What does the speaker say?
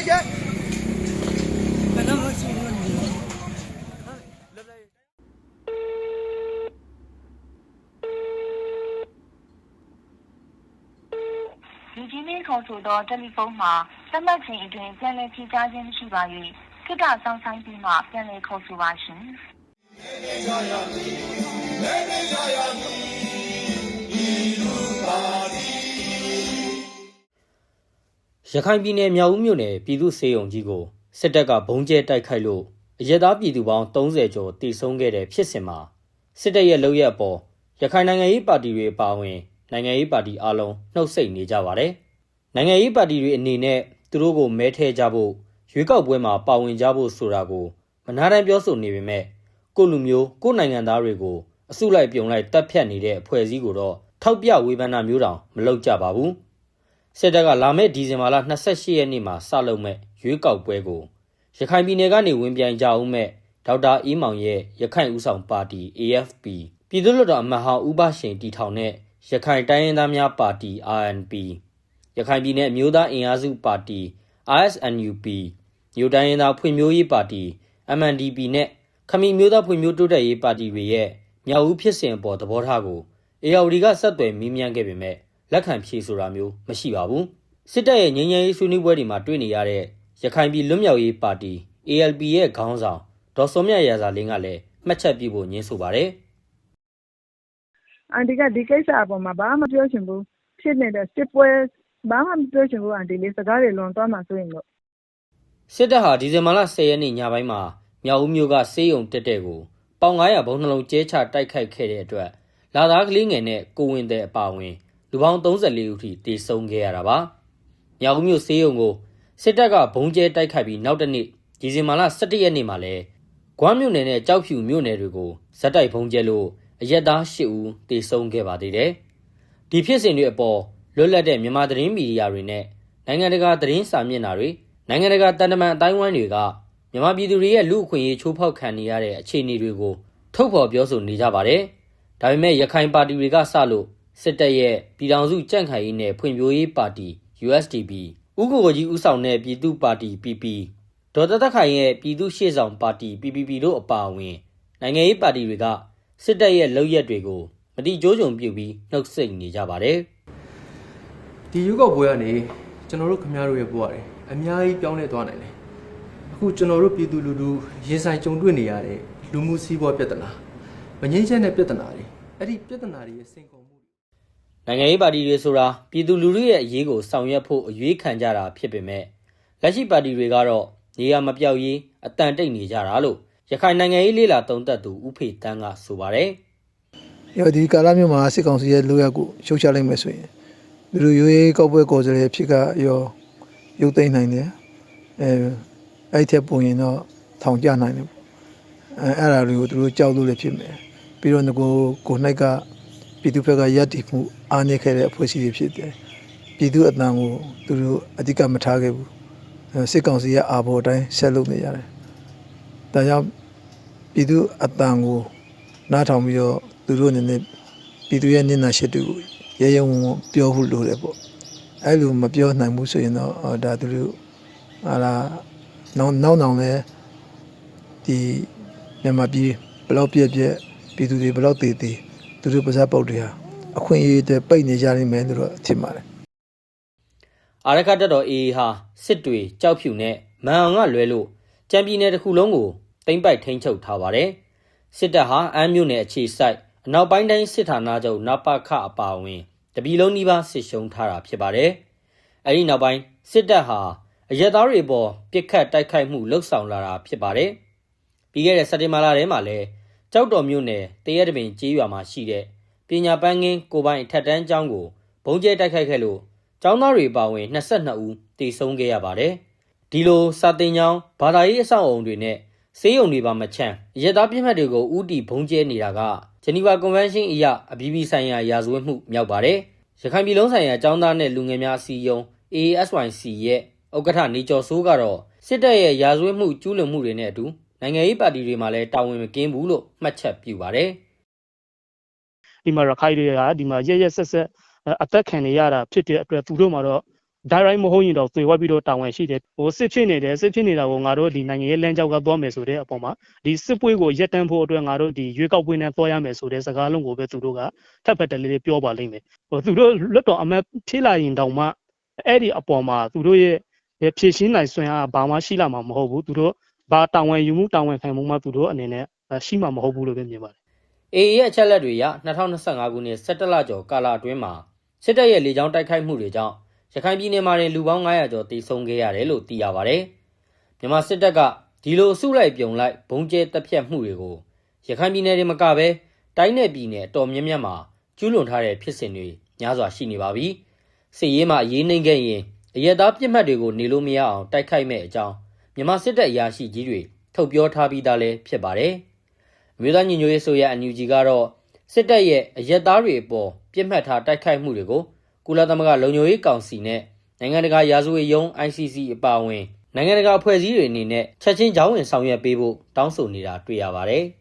လိုက်ခဲ့ဘယ်တော့မှဆုံးမနေဘူးလူကြီးမင်းခေါ်ဆိုသောတယ်လီဖုန်းမှာသတ်မှတ်ချိန်အတွင်းပြန်လည်ဖြေကြားခြင်းမရှိပါ၍ခိတ္တဆောင်ဆိုင်ပြီးမှပြန်လည်ခေါ်ဆိုပါရှင်။ ရခိုင်ပြည်နယ်မြောက်ဦးမြို့နယ်ပြည်သူ့စေယုံကြီးကိုစစ်တပ်ကဘုံကျဲတိုက်ခိုက်လို့အရက်သားပြည်သူပေါင်း30ကျော်တိဆုံးခဲ့တဲ့ဖြစ်စဉ်မှာစစ်တပ်ရဲ့လုပ်ရက်အပေါ်ရခိုင်နိုင်ငံရေးပါတီတွေအပါအဝင်နိုင်ငံရေးပါတီအလုံးနှုတ်ဆက်နေကြပါတယ်။နိုင်ငံရေးပါတီတွေအနေနဲ့သူတို့ကိုမဲထည့်ကြဖို့ရွေးကောက်ပွဲမှာပါဝင်ကြဖို့ဆိုတာကိုမနာတမ်းပြောဆိုနေပေမဲ့ကိုယ့်လူမျိုးကိုယ့်နိုင်ငံသားတွေကိုအစုလိုက်ပြုံလိုက်တပ်ဖြတ်နေတဲ့အဖွဲ့အစည်းကိုတော့ထောက်ပြဝေဖန်တာမျိုးတောင်မလုပ်ကြပါဘူး။ စစ်တပ်ကလာမယ့်ဒီဇင်ဘာလ28ရက်နေ့မှာစလုပ်မဲ့ရွေးကောက်ပွဲကိုရခိုင်ပြည်နယ်ကနေဝင်ပြိုင်ကြအောင်မဲ့ဒေါက်တာအီးမောင်ရဲ့ရခိုင်ဦးဆောင်ပါတီ AFP ပြည်သူ့လွှတ်တော်အမတ်ဟောင်းဦးဘရှင်တီထောင်တဲ့ရခိုင်တိုင်းရင်းသားများပါတီ RNP ရခိုင်ပြည်နယ်အမျိုးသားအင်အားစုပါတီ RSNUP မြို့တိုင်းရင်းသားဖွံ့ဖြိုးရေးပါတီ MNDP နဲ့ခမီမျိုးသားဖွံ့ဖြိုးတိုးတက်ရေးပါတီတွေရဲ့မြောက်ဦးဖြစ်စဉ်အပေါ်သဘောထားကို ARD ကဆက်သွယ်မေးမြန်းခဲ့ပေမဲ့ လက်ခံဖြေဆိုတာမျိုးမရှိပါဘူးစစ်တပ်ရဲ့ငြိမ်းချမ်းရေးဆွေးနွေးပွဲတွေမှာတွေ့နေရတဲ့ရခိုင်ပြည်လွတ်မြောက်ရေးပါတီ ALP ရဲ့ခေါင်းဆောင်ဒေါ်စောမြရာဇာလင်းကလည်းမှတ်ချက်ပြုဖို့ညင်းဆိုပါတယ်အန်တီကဒီကိစ္စအပေါ်မှာဘာမှမပြောချင်ဘူးဖြစ်နေတဲ့စစ်ပွဲဘာမှမပြောချင်ဘူးအန်တီလေးစကားတွေလွန်သွားမှဆိုရင်တော့စစ်တပ်ဟာဒီဇင်ဘာလ10ရက်နေ့ညပိုင်းမှာမြောက်ဦးမြို့ကစေးရုံတက်တဲ့ကိုပေါင်900ဘုံနှလုံးကျဲချတိုက်ခိုက်ခဲ့တဲ့အတွက်လာသားကလေးငယ်နဲ့ကိုဝင်တဲ့အပါအဝင် လူပေါင်း34ဦးထိတေဆုံးခဲ့ရတာပါမြောက်ဦးမြို့စေးရုံကိုစစ်တပ်ကဘုံကျဲတိုက်ခိုက်ပြီးနောက်တစ်နေ့ဒီဇင်ဘာလ17ရက်နေ့မှာလဲဂွမ်းမြို့နယ်နဲ့ကြောက်ဖြူမြို့နယ်တွေကိုဇက်တိုက်ဘုံကျဲလို့အရက်သား10ဦးတေဆုံးခဲ့ပါသေးတယ်ဒီဖြစ်စဉ်တွေအပေါ်လွတ်လပ်တဲ့မြန်မာသတင်းမီဒီယာတွေနဲ့နိုင်ငံတကာသတင်းစာမျက်နှာတွေနိုင်ငံတကာတန်တမန်အတိုင်းဝိုင်းတွေကမြန်မာပြည်သူတွေရဲ့လူအခွင့်အရေးချိုးဖောက်ခံနေရတဲ့အခြေအနေတွေကိုထုတ်ဖော်ပြောဆိုနေကြပါတယ်။ဒါပေမဲ့ရခိုင်ပါတီတွေကစလို့ စစ်တပ်ရဲ့ပြည်ထောင်စုကြန့်ခိုင်ရေးနဲ့ဖွံ့ဖြိုးရေးပါတီ USDP ဥက္ကိုကြီးဦးဆောင်တဲ့ပြည်သူ့ပါတီ PP ဒေါ်တသက်ခိုင်ရဲ့ပြည်သူ့ရှေ့ဆောင်ပါတီ PPP တို့အပါအဝင်နိုင်ငံရေးပါတီတွေကစစ်တပ်ရဲ့လုပ်ရက်တွေကိုမတိကျိုးကြုံပြုပြီးနှုတ်ဆက်နေကြပါတယ်။ဒီရုပ်ောက်ပွဲကနေကျွန်တော်တို့ခင်ဗျားတို့ရဲ့ဘဝတွေအများကြီးပြောင်းလဲသွားနိုင်တယ်အခုကျွန်တော်တို့ပြည်သူလူထုရင်ဆိုင်ကြုံတွေ့နေရတဲ့လူမှုစီးပွားပြဿနာမငြိမ်းချမ်းတဲ့ပြဿနာတွေအဲ့ဒီပြဿနာတွေရဲ့စင်ကုန်မှုတွေ နိုင်ငံရေးပါတီတွေဆိုတာပြည်သူလူထုရဲ့အရေးကိုဆောင်ရွက်ဖို့အရွေးခံကြတာဖြစ်ပေမဲ့လက်ရှိပါတီတွေကတော့နေရာမပြောက်ရေးအတန်တိတ်နေကြတာလို့ရခိုင်နိုင်ငံရေးလေးလာတုံးသက်သူဦးဖေတန်းကဆိုပါတယ်ရောဒီကာလမျိုးမှာစစ်ကောင်စီရဲ့လိုရက်ကိုရှုတ်ချလိုက်မယ်ဆိုရင်ဒီလိုရွေးကောက်ပွဲကိုယ်စားလှယ်ဖြစ်ကရောရုပ်သိမ်းနိုင်တယ်အဲအဲ့ထက်ပုံရင်တော့ထောင်ကျနိုင်တယ်ပေါ့အဲအဲ့ဒါတွေကိုသူတို့ကြောက်လို့လည်းဖြစ်မယ်ပြီးတော့ငကိုကိုနှိုက်က ပြည်သူဘက်ကရပ်တည်မှုအားနည်းခဲ့တဲ့အဖွဲ့အစည်းတွေဖြစ်တယ်ပြည်သူအတန်ကိုသူတို့အဓိကမထားခဲ့ဘူးအဲစစ်ကောင်စီရဲ့အာဘော်အတိုင်းဆက်လုပ်နေရတယ်ဒါကြောင့်ပြည်သူအတန်ကိုနားထောင်ပြီးတော့သူတို့အနေနဲ့ပြည်သူရဲ့မျက်နှာရှစ်တူကိုရဲရဲဝံ့ဝံ့ပြောဖို့လိုတယ်ပေါ့အဲ့လိုမပြောနိုင်ဘူးဆိုရင်တော့အော်ဒါသူတို့ဟာလာနောက်နောက်နောက်လဲဒီမြန်မာပြည်ဘယ်လောက်ပြည့်ပြည့်ပြည်သူတွေဘယ်လောက်တည်တည် သူတို့ပါဇက်ပုတ်တွေဟာအခွင့်အရေးတွေပိတ်နေကြနိုင်မယ်လို့တော့ထင်ပါတယ်အာရခတက်တော် AA ဟာစစ်တွေကြောက်ဖြူနဲ့မန်အောင်ကလွဲလို့ကြံပြည်နယ်တစ်ခုလုံးကိုတိမ့်ပိုက်ထိန်းချုပ်ထားပါတယ်စစ်တပ်ဟာအမ်းမြို့နယ်အခြေစိုက်အနောက်ပိုင်းတိုင်းစစ်ဌာနချုပ်နပခအပါအဝင်တပြည်လုံးနီးပါးစစ်ရှုံးထားတာဖြစ်ပါတယ်အဲဒီနောက်ပိုင်းစစ်တပ်ဟာအရက်သားတွေပေါ်ပြစ်ခတ်တိုက်ခိုက်မှုလှုပ်ဆောင်လာတာဖြစ်ပါတယ်ပြီးခဲ့တဲ့စက်တင်ဘာလထဲမှာလဲ ကြောက်တော်မြို့နယ်တရက်တပင်ကျေးရွာမှာရှိတဲ့ပညာပန်းကင်းကိုပိုင်အထက်တန်းကျောင်းကိုဘုံကျဲတိုက်ခိုက်ခဲ့လို့ကျောင်းသားတွေပါဝင်22ဦးတေဆုံးခဲ့ရပါတယ်။ဒီလိုစာတင်ကျောင်းဘာသာရေးအဆောက်အုံတွေနဲ့စေးရုံတွေပါမချမ်းအရက်သားပြစ်မှတ်တွေကိုဥတီဘုံကျဲနေတာကဂျနီဗာကွန်ဗင်းရှင်းအရအပြည်ပြည်ဆိုင်ရာရာဇဝတ်မှုမြောက်ပါတယ်။ရခိုင်ပြည်လုံးဆိုင်ရာကျောင်းသားနဲ့လူငယ်များအစည်းအရုံး AASYC ရဲ့ဥက္ကဋ္ဌနေကျော်စိုးကတော့စစ်တပ်ရဲ့ရာဇဝတ်မှုကျူးလွန်မှုတွေနဲ့အတူ နိုင်ငံရေးပါတီတွေမှာလည်းတာဝန်မကင်းဘူးလို့မှတ်ချက်ပြုပါတယ်။ဒီမှာရခိုင်တွေကဒီမှာရက်ရက်ဆက်ဆက်အသက်ခံနေရတာဖြစ်တဲ့အတွက်သူတို့မှာတော့ဒါရိုင်းမဟုတ်ရင်တော့သေဝက်ပြီးတော့တာဝန်ရှိတယ်ဟိုစစ်ဖြစ်နေတယ်စစ်ဖြစ်နေတာကိုငါတို့ဒီနိုင်ငံရေးလမ်းကြောင်းကသွားမယ်ဆိုတဲ့အပေါ်မှာဒီစစ်ပွဲကိုရပ်တန့်ဖို့အတွက်ငါတို့ဒီရွေးကောက်ပွဲနဲ့သွားရမယ်ဆိုတဲ့စကားလုံးကိုပဲသူတို့ကထပ်ဖက်တလေးလေးပြောပါလိမ့်မယ်ဟိုသူတို့လွတ်တော်အမတ်ဖြစ်လာရင်တောင်မှအဲ့ဒီအပေါ်မှာသူတို့ရဲ့ဖြည့်ရှင်းနိုင်စွမ်းအားဘာမှရှိလာမှာမဟုတ်ဘူးသူတို့ ဘာတာဝန်ယူမှုတာဝန်ခံမှုမှသူတို့အနေနဲ့ရှိမှာမဟုတ်ဘူးလို့ပဲမြင်ပါတယ် AA ရဲ့အချက်လက်တွေအရ2025ခုနှစ်17လကျော်ကာလအတွင်းမှာစစ်တပ်ရဲ့လေကြောင်းတိုက်ခိုက်မှုတွေကြောင့်ရခိုင်ပြည်နယ်မှာတင်လူပေါင်း900ကျော်တိစုံခဲ့ရတယ်လို့သိရပါဗျ။မြန်မာစစ်တပ်ကဒီလိုစုလိုက်ပြုံလိုက်ဘုံကျဲတပ်ဖြတ်မှုတွေကိုရခိုင်ပြည်နယ်တွေမကဘဲတိုင်းနယ်ပြည်နယ်အတော်များများမှာကျူးလွန်ထားတဲ့ဖြစ်စဉ်တွေများစွာရှိနေပါပြီ။စစ်ရေးမှာအရေးနှိမ်ခဲ့ရင်အရက်သားပြစ်မှတ်တွေကိုနေလို့မရအောင်တိုက်ခိုက်မဲ့အကြောင်း မြန်မာစစ်တပ်အရာရှိကြီးတွေထုတ်ပြောထားပြီးသားလည်းဖြစ်ပါတယ်။အမျိုးသားညီညွတ်ရေးဆိုရအန်ယူဂျီကတော့စစ်တပ်ရဲ့အရက်သားတွေအပေါ်ပြစ်မှတ်ထားတိုက်ခိုက်မှုတွေကိုကုလသမဂ္ဂလုံခြုံရေးကောင်စီနဲ့နိုင်ငံတကာရာဇဝတ်ရုံး ICC အပါအဝင်နိုင်ငံတကာအဖွဲ့အစည်းတွေအနေနဲ့ချက်ချင်းကြောင်းဝင်ဆောင်ရွက်ပေးဖို့တောင်းဆိုနေတာတွေ့ရပါတယ်။